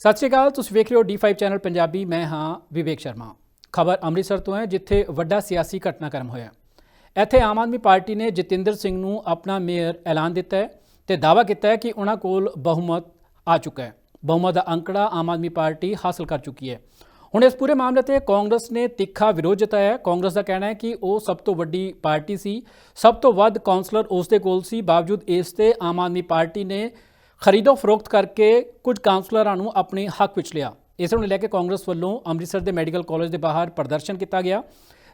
ਸਤਿ ਸ਼੍ਰੀ ਅਕਾਲ, ਤੁਸੀਂ ਵੇਖ ਰਹੇ ਹੋ D5 ਚੈਨਲ ਪੰਜਾਬੀ, ਮੈਂ ਹਾਂ ਵਿਵੇਕ ਸ਼ਰਮਾ। ਖਬਰ ਅੰਮ੍ਰਿਤਸਰ ਤੋਂ ਹੈ, ਜਿੱਥੇ ਵੱਡਾ ਸਿਆਸੀ ਘਟਨਾਕ੍ਰਮ ਹੋਇਆ ਇੱਥੇ ਆਮ ਆਦਮੀ ਪਾਰਟੀ ਨੇ ਜਤਿੰਦਰ ਸਿੰਘ ਨੂੰ ਆਪਣਾ ਮੇਅਰ ਐਲਾਨ ਦਿੱਤਾ ਹੈ ਤੇ ਦਾਅਵਾ ਕੀਤਾ ਹੈ ਕਿ ਉਹਨਾਂ ਕੋਲ ਬਹੁਮਤ ਆ ਚੁੱਕਾ ਹੈ। ਬਹੁਮਤ ਦਾ ਅੰਕੜਾ ਆਮ ਆਦਮੀ ਪਾਰਟੀ ਹਾਸਲ ਕਰ ਚੁੱਕੀ ਹੈ। ਹੁਣ ਇਸ ਪੂਰੇ ਮਾਮਲੇ ਤੇ ਕਾਂਗਰਸ ਨੇ ਤਿੱਖਾ ਵਿਰੋਧ ਜਤਾਇਆ ਕਾਂਗਰਸ ਦਾ ਕਹਿਣਾ ਹੈ ਕਿ ਉਹ ਸਭ ਤੋਂ ਵੱਡੀ ਪਾਰਟੀ ਸੀ। ਸਭ ਤੋਂ ਵੱਧ ਕਾਉਂਸਲਰ ਉਸ ਦੇ ਕੋਲ ਸੀ। ਬਾਵਜੂਦ ਇਸ ਤੇ ਆਮ ਆਦਮੀ ਪਾਰਟੀ ਨੇ ਖਰੀਦੋ ਫਰੋਖਤ ਕਰਕੇ ਕੁਝ ਕਾਉਂਸਲਰਾਂ ਨੂੰ ਆਪਣੇ ਹੱਕ ਵਿੱਚ ਲਿਆ। ਇਸ ਨੂੰ ਲੈ ਕੇ ਕਾਂਗਰਸ ਵੱਲੋਂ ਅੰਮ੍ਰਿਤਸਰ ਦੇ ਮੈਡੀਕਲ ਕਾਲਜ ਦੇ ਬਾਹਰ ਪ੍ਰਦਰਸ਼ਨ ਕੀਤਾ ਗਿਆ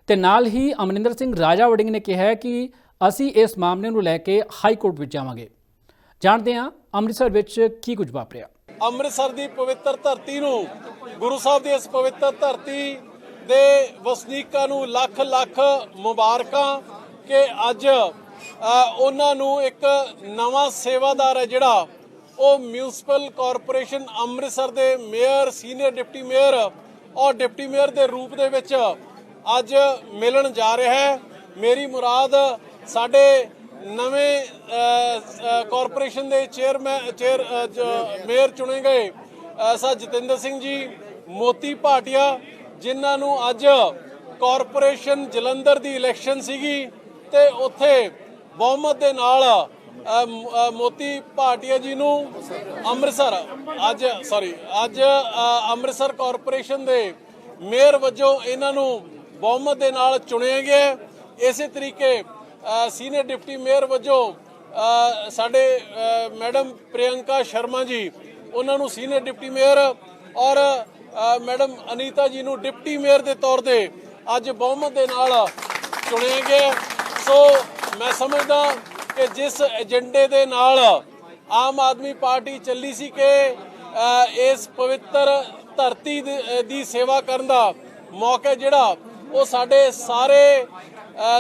ਤੇ ਨਾਲ ਹੀ ਅਮਰਿੰਦਰ ਸਿੰਘ ਰਾਜਾ ਵੜਿੰਗ ਨੇ ਕਿਹਾ ਕਿ ਅਸੀਂ ਇਸ ਮਾਮਲੇ ਨੂੰ ਲੈ ਕੇ ਹਾਈ ਕੋਰਟ ਵਿੱਚ ਜਾਵਾਂਗੇ। ਜਾਣਦੇ ਹਾਂ ਅੰਮ੍ਰਿਤਸਰ ਵਿੱਚ ਕੀ ਕੁਝ ਵਾਪਰਿਆ। ਅੰਮ੍ਰਿਤਸਰ ਦੀ ਪਵਿੱਤਰ ਧਰਤੀ ਨੂੰ, ਗੁਰੂ ਸਾਹਿਬ ਦੀ ਇਸ ਪਵਿੱਤਰ ਧਰਤੀ ਦੇ ਵਸਨੀਕਾਂ ਨੂੰ ਲੱਖ ਲੱਖ ਮੁਬਾਰਕਾਂ ਕਿ ਅੱਜ ਉਹਨਾਂ ਨੂੰ ਇੱਕ ਨਵਾਂ ਸੇਵਾਦਾਰ ਹੈ ਜਿਹੜਾ ਉਹ ਮਿਊਨਿਸਪਲ ਕਾਰਪੋਰੇਸ਼ਨ ਅੰਮ੍ਰਿਤਸਰ ਦੇ ਮੇਅਰ, ਸੀਨੀਅਰ ਡਿਪਟੀ ਮੇਅਰ ਔਰ ਡਿਪਟੀ ਮੇਅਰ ਦੇ ਰੂਪ ਦੇ ਵਿੱਚ ਅੱਜ ਮਿਲਣ ਜਾ ਰਿਹਾ ਹੈ। ਮੇਰੀ ਮੁਰਾਦ ਸਾਡੇ ਨਵੇਂ ਕਾਰਪੋਰੇਸ਼ਨ ਦੇ ਚੇਅਰਮੈਨ, ਚੇਅਰ ਮੇਅਰ ਚੁਣੇ ਗਏ ਐਸਾ ਜਤਿੰਦਰ ਸਿੰਘ ਜੀ, ਮੋਤੀ ਭਾਟਿਆ, ਜਿਨ੍ਹਾਂ ਨੂੰ ਅੱਜ ਕਾਰਪੋਰੇਸ਼ਨ ਜਲੰਧਰ ਦੀ ਇਲੈਕਸ਼ਨ ਸੀਗੀ ਤੇ ਉੱਥੇ ਬਹੁਮਤ ਦੇ ਨਾਲ ਮੋਤੀ ਭਾਟੀਆ ਜੀ ਨੂੰ ਅੰਮ੍ਰਿਤਸਰ, ਅੱਜ ਸੌਰੀ ਅੱਜ ਅੰਮ੍ਰਿਤਸਰ ਕਾਰਪੋਰੇਸ਼ਨ ਦੇ ਮੇਅਰ ਵਜੋਂ ਇਹਨਾਂ ਨੂੰ ਬਹੁਮਤ ਦੇ ਨਾਲ ਚੁਣਿਆ ਗਿਆ ਇਸੇ ਤਰੀਕੇ ਸੀਨੀਅਰ ਡਿਪਟੀ ਮੇਅਰ ਵਜੋਂ ਸਾਡੇ ਮੈਡਮ ਪ੍ਰਿਯੰਕਾ ਸ਼ਰਮਾ ਜੀ, ਉਹਨਾਂ ਨੂੰ ਸੀਨੀਅਰ ਡਿਪਟੀ ਮੇਅਰ ਔਰ ਮੈਡਮ ਅਨੀਤਾ ਜੀ ਨੂੰ ਡਿਪਟੀ ਮੇਅਰ ਦੇ ਤੌਰ ਤੇ ਅੱਜ ਬਹੁਮਤ ਦੇ ਨਾਲ ਚੁਣਿਆ ਗਿਆ ਸੋ ਮੈਂ ਸਮਝਦਾ ਕਿ ਜਿਸ ਏਜੰਡੇ ਦੇ ਨਾਲ ਆਮ ਆਦਮੀ ਪਾਰਟੀ ਚੱਲੀ ਸੀ ਕਿ ਇਸ ਪਵਿੱਤਰ ਧਰਤੀ ਦੀ- ਸੇਵਾ ਕਰਨ ਦਾ ਮੌਕਾ ਜਿਹੜਾ, ਉਹ ਸਾਡੇ ਸਾਰੇ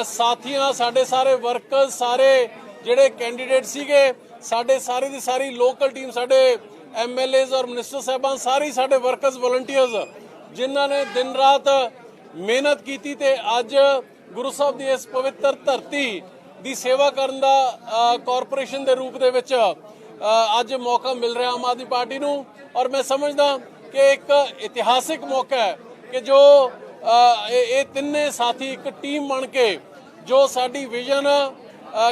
ਸਾਥੀਆਂ, ਸਾਡੇ ਸਾਰੇ ਵਰਕਰ ਸਾਰੇ ਜਿਹੜੇ ਕੈਂਡੀਡੇਟ ਸੀਗੇ, ਸਾਡੇ ਸਾਰੇ ਦੀ ਸਾਰੀ ਲੋਕਲ ਟੀਮ ਸਾਡੇ ਐਮਐਲਏਜ਼ ਔਰ ਮਿਨਿਸਟਰ ਸਾਹਿਬਾਨ, ਸਾਰੇ ਸਾਡੇ ਵਰਕਰਸ ਵਲੰਟੀਅਰਸ ਜਿਨ੍ਹਾਂ ਨੇ ਦਿਨ ਰਾਤ ਮਿਹਨਤ ਕੀਤੀ ਤੇ ਅੱਜ ਗੁਰੂ ਸਾਹਿਬ ਦੀ ਇਸ ਪਵਿੱਤਰ ਧਰਤੀ ਦੀ ਸੇਵਾ ਕਰਨ ਦਾ ਕਾਰਪੋਰੇਸ਼ਨ ਦੇ ਰੂਪ ਦੇ ਵਿੱਚ ਅੱਜ ਮੌਕਾ ਮਿਲ ਰਿਹਾ ਆਮ ਆਦਮੀ ਪਾਰਟੀ ਨੂੰ। ਔਰ ਮੈਂ ਸਮਝਦਾ ਕਿ ਇੱਕ ਇਤਿਹਾਸਿਕ ਮੌਕਾ ਹੈ ਕਿ ਜੋ ਇਹ ਇਹ ਤਿੰਨੇ ਸਾਥੀ ਇੱਕ ਟੀਮ ਬਣ ਕੇ ਜੋ ਸਾਡੀ ਵਿਜ਼ਨ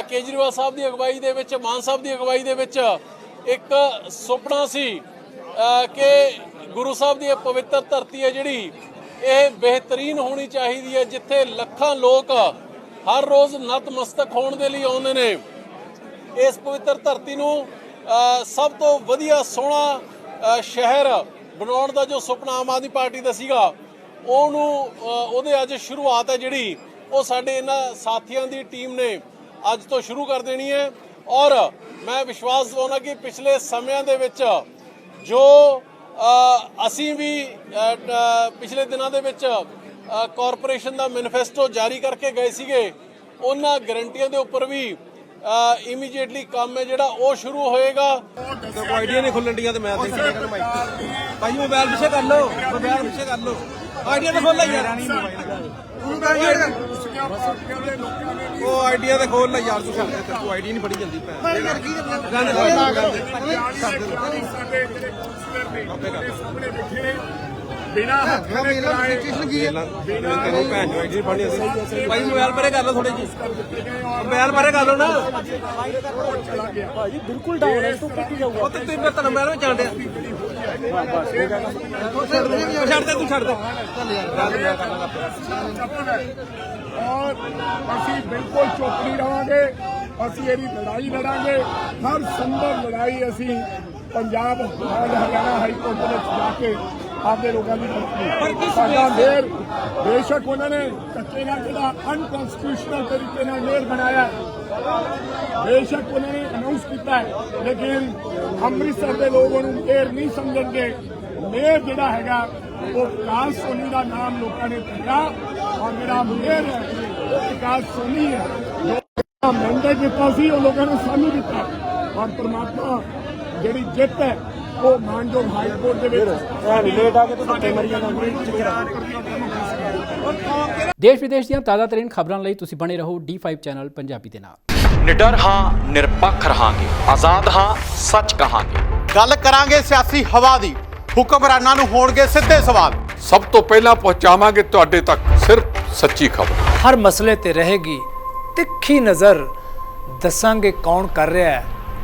ਕੇਜਰੀਵਾਲ ਸਾਹਿਬ ਦੀ ਅਗਵਾਈ ਦੇ ਵਿੱਚ, ਮਾਨ ਸਾਹਿਬ ਦੀ ਅਗਵਾਈ ਦੇ ਵਿੱਚ ਇੱਕ ਸੁਪਨਾ ਸੀ ਕਿ ਗੁਰੂ ਸਾਹਿਬ ਦੀ ਇਹ ਪਵਿੱਤਰ ਧਰਤੀ ਹੈ ਜਿਹੜੀ, ਇਹ ਬਿਹਤਰੀਨ ਹੋਣੀ ਚਾਹੀਦੀ ਹੈ ਜਿੱਥੇ ਲੱਖਾਂ ਲੋਕ ਹਰ ਰੋਜ਼ ਨਤਮਸਤਕ ਹੋਣ ਦੇ ਲਈ ਆਉਂਦੇ ਨੇ। ਇਸ ਪਵਿੱਤਰ ਧਰਤੀ ਨੂੰ ਸਭ ਤੋਂ ਵਧੀਆ ਸੋਹਣਾ ਸ਼ਹਿਰ ਬਣਾਉਣ ਦਾ ਜੋ ਸੁਪਨਾ ਆਮ ਆਦਮੀ ਪਾਰਟੀ ਦਾ ਸੀਗਾ, ਉਹਨੂੰ ਉਹਦੇ ਅੱਜ ਸ਼ੁਰੂਆਤ ਹੈ ਜਿਹੜੀ, ਉਹ ਸਾਡੇ ਇਹਨਾਂ ਸਾਥੀਆਂ ਦੀ ਟੀਮ ਨੇ ਅੱਜ ਤੋਂ ਸ਼ੁਰੂ ਕਰ ਦੇਣੀ ਹੈ। ਔਰ ਮੈਂ ਵਿਸ਼ਵਾਸ ਦਿਵਾਉਣਾ ਕਿ ਪਿਛਲੇ ਸਮਿਆਂ ਦੇ ਵਿੱਚ ਜੋ ਅਸੀਂ ਵੀ ਪਿਛਲੇ ਦਿਨਾਂ ਦੇ ਵਿੱਚ ਕਾਰਪੋਰੇਸ਼ਨ ਦਾ ਮੈਨੀਫੈਸਟੋ ਜਾਰੀ ਕਰਕੇ ਗਏ ਸੀਗੇ ਉਹਨਾਂ ਗਰੰਟੀਆਂ ਦੇ ਉੱਪਰ ਵੀ ਇਮੀਡੀਏਟਲੀ ਕੰਮ ਹੈ ਜਿਹੜਾ ਉਹ ਸ਼ੁਰੂ ਹੋਏਗਾ ਕੋਈ ਆਈਡੀਆ ਨਹੀਂ ਖੁੱਲਣ ਡੀਆਂ ਤੇ ਮੈਂ ਕਿ ਮਾਈਕ ਭਾਈ ਮੋਬਾਈਲ ਪਿੱਛੇ ਕਰ ਲਓ ਮੋਬਾਈਲ ਪਿੱਛੇ ਕਰ ਲਓ ਆਈਡੀਆ ਤਾਂ ਖੋਲ ਲੈ ਯਾਰ ਉਹ ਆਈਡੀਆ ਤੇ ਖੋਲ ਲੈ ਯਾਰ ਤੂੰ ਛੱਡ ਦੇ ਤੂੰ ਆਈਡੀ ਨਹੀਂ ਫੜੀ ਜਾਂਦੀ ਭੈਣ ਯਾਰ ਕੀ ਬਿਨਾ ਹੱਥਾਂ ਦੇ ਕਰਾਏ ਤੈਨੂੰ ਭੈਣ ਜੋ ਆਈਡੀ ਫੜੀ ਜਾਂਦੀ ਭਾਈ ਮੋਬਾਈਲ ਪਰੇ ਕਰ ਲਓ ਥੋੜੀ ਜੀ ਮੋਬਾਈਲ ਪਰੇ ਕਰ ਲਓ ਨਾ। ਭਾਜੀ ਬਿਲਕੁਲ ਡਾਊਨ ਹੈ ਤੂੰ ਕਿੱਥੇ ਜਾਊਗਾ? ਉਹ ਤੇ ਤੈਨੂੰ ਤਾਂ ਮੋਬਾਈਲ ਵਿੱਚ ਜਾਣ ਡਿਆ ਤੂੰ ਛੱਡ ਦੇ ਤੂੰ ਛੱਡ ਦੇ। ਔਰ ਅਸੀਂ ਬਿਲਕੁਲ ਚੁੱਪ ਨਹੀਂ ਰਵਾਂਗੇ ਅਸੀਂ ਇਹਦੀ ਲੜਾਈ ਲੜਾਂਗੇ। ਹਰ ਸੰਭਵ ਲੜਾਈ ਅਸੀਂ ਪੰਜਾਬ ਹਰਿਆਣਾ ਹਾਈ ਕੋਰਟ ਦੇ ਵਿੱਚ ਜਾ ਕੇ ਆਪਦੇ ਲੋਕਾਂ ਦੀ ਲੜਾਂਗੇ ਸਾਡਾ ਮੇਰ ਬੇਸ਼ੱਕ ਉਹਨਾਂ ਨੇ ਧੱਕੇ ਨਾਲ ਜਿਹੜਾ ਅਨਕਨਸਟੀਟਿਊਸ਼ਨਲ ਤਰੀਕੇ ਨਾਲ ਮੇਰ ਬਣਾਇਆ। ਬੇਸ਼ੱਕ ਉਹਨਾਂ ਨੇ ਅਨਾਉਂਸ ਕੀਤਾ ਹੈ। ਲੇਕਿਨ ਅੰਮ੍ਰਿਤਸਰ ਦੇ ਲੋਕ ਉਹਨੂੰ ਮੇਰ ਨਹੀਂ ਸਮਝਣਗੇ। ਮੇਰ ਜਿਹੜਾ ਹੈਗਾ, ਉਹ ਵਿਕਾਸ ਸੋਨੀ ਦਾ ਨਾਮ ਲੋਕਾਂ ਨੇ ਦਿੱਤਾ ਔਰ ਮੇਰਾ ਮੇਰ ਹੈ, ਉਹ ਵਿਕਾਸ ਸੋਨੀ ਹੈ। ਜੋ ਮੈਂਡੇਟ ਦਿੱਤਾ ਸੀ, ਉਹ ਲੋਕਾਂ ਨੇ ਸਾਨੂੰ ਦਿੱਤਾ। ਔਰ ਪਰਮਾਤਮਾ ਜਿਹੜੀ ਜਿੱਤ ਹੈ ਉਹ ਮਾਨਯੋਗ ਹਾਈ ਕੋਰਟ ਦੇ ਵਿੱਚ ਲੇਟ ਆ ਕੇ ਤਾਂ ਧੱਕੇ ਮਰੀ ਜਾਂਦਾ ਦੇਸ਼ ਵਿਦੇਸ਼ ਦੀਆਂ ਤਾਜ਼ਾ ਤਰੀਨ ਖਬਰਾਂ ਲਈ ਤੁਸੀਂ ਬਣੇ ਰਹੋ D5 ਚੈਨਲ ਪੰਜਾਬੀ ਦੇ ਨਾਲ। ਨਿਡਰ ਹਾਂ ਨਿਰਪੱਖ ਰਹਾਂਗੇ। ਆਜ਼ਾਦ ਹਾਂ ਸੱਚ ਕਹਾਂਗੇ। ਗੱਲ ਕਰਾਂਗੇ ਸਿਆਸੀ ਹਵਾ ਦੀ। ਹੁਕਮਰਾਨਾਂ ਨੂੰ ਹੋਣਗੇ ਸਿੱਧੇ ਸਵਾਲ। ਸਭ ਤੋਂ ਪਹਿਲਾਂ ਪਹੁੰਚਾਵਾਂਗੇ ਤੁਹਾਡੇ ਤੱਕ ਸਿਰਫ ਸੱਚੀ ਖਬਰ। ਹਰ ਮਸਲੇ ਤੇ ਰਹੇਗੀ ਤਿੱਖੀ ਨਜ਼ਰ। ਦੱਸਾਂਗੇ ਕੌਣ ਕਰ ਰਿਹਾ ਹੈ।